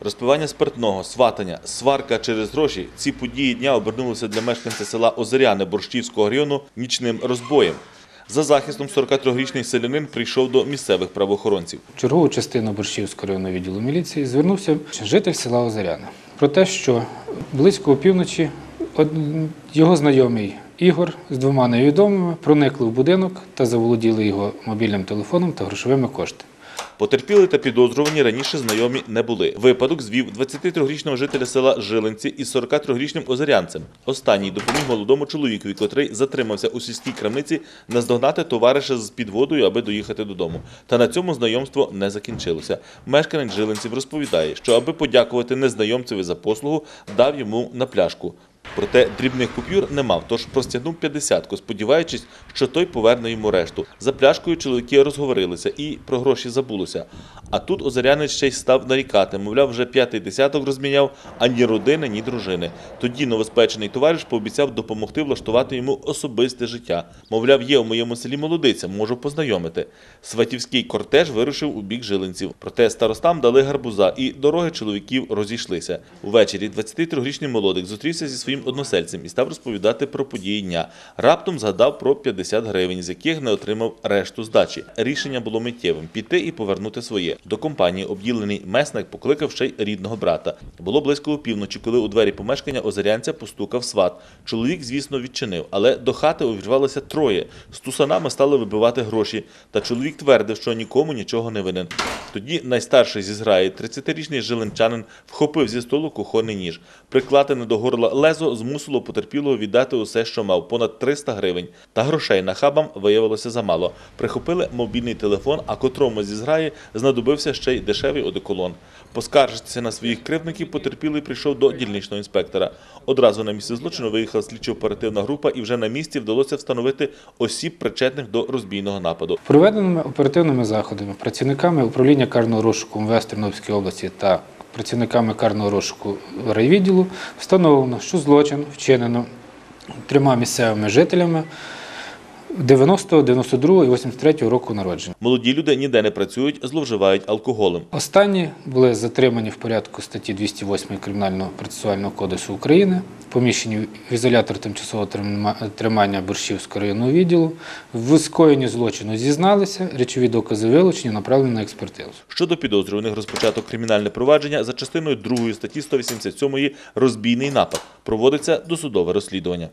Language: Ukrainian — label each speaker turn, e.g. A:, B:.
A: Розпивання спиртного, сватання, сварка через гроші – ці події дня обернулися для мешканця села Озеряне Борщівського району нічним розбоєм. За захистом 43-річний селянин прийшов до місцевих правоохоронців.
B: Чергову частину Борщівського районного відділу міліції звернувся житель села Озеряна про те, що близько опівночі його знайомий Ігор з двома невідомими проникли в будинок та заволоділи його мобільним телефоном та грошовими коштами.
A: Потерпіли та підозрювані раніше знайомі не були. Випадок звів 23-річного жителя села Жилинці із 43-річним озерянцем. Останній допоміг молодому чоловікові, котрий затримався у сільській крамниці наздогнати товариша з підводою, аби доїхати додому. Та на цьому знайомство не закінчилося. Мешканець Жилинців розповідає, що аби подякувати незнайомцеві за послугу, дав йому на пляшку. Проте дрібних купюр не мав, тож простягнув п'ятдесятку, сподіваючись, що той поверне йому решту. За пляшкою чоловіки розговорилися і про гроші забулося. А тут озерянець ще й став нарікати, мовляв, вже п'ятий десяток розміняв, а ні родини, ні дружини. Тоді новоспечений товариш пообіцяв допомогти влаштувати йому особисте життя. Мовляв, є у моєму селі молодиця, можу познайомити. Сватівський кортеж вирушив у бік жилинців. Проте старостам дали гарбуза, і дороги чоловіків розійшлися. Увечері 23-річний молодик зустрівся зі своїм односельцем і став розповідати про події дня. Раптом згадав про 50 гривень, з яких не отримав решту здачі. Рішення було миттєвим піти і повернути своє. До компанії обділений месник покликав ще й рідного брата. Було близько опівночі, коли у двері помешкання озерянця постукав сват. Чоловік, звісно, відчинив, але до хати увірвалося троє. З тусанами стали вибивати гроші. Та чоловік твердив, що нікому нічого не винен. Тоді найстарший зі зграї, 30-річний жиленчанин, вхопив зі столу кухонний ніж. Прикладене до горла лезо змусило потерпілого віддати усе, що мав, понад 300 гривень. Та грошей нахабам виявилося замало. Прихопили мобільний телефон, а котрому зі зграї знадобився ще й дешевий одеколон. Поскаржитися на своїх кривдників потерпілий прийшов до дільничного інспектора. Одразу на місце злочину виїхала слідчо-оперативна група, і вже на місці вдалося встановити осіб, причетних до розбійного нападу.
B: Проведеними оперативними заходами працівниками управління карного розшуку МВС Тернопільської області та працівниками карного розшуку райвідділу встановлено, що злочин вчинено трьома місцевими жителями 90, 92 і 83 року народження.
A: Молоді люди ніде не працюють, зловживають алкоголем.
B: Останні були затримані в порядку статті 208 Кримінального процесуального кодексу України, поміщені в ізолятор тимчасового трима- тримання Борщівського районного відділу. В скоєнні злочину зізналися, речові докази вилучені, направлені на експертизу.
A: Щодо підозрюваних розпочато кримінальне провадження за частиною 2 статті 187 розбійний напад. Проводиться досудове розслідування.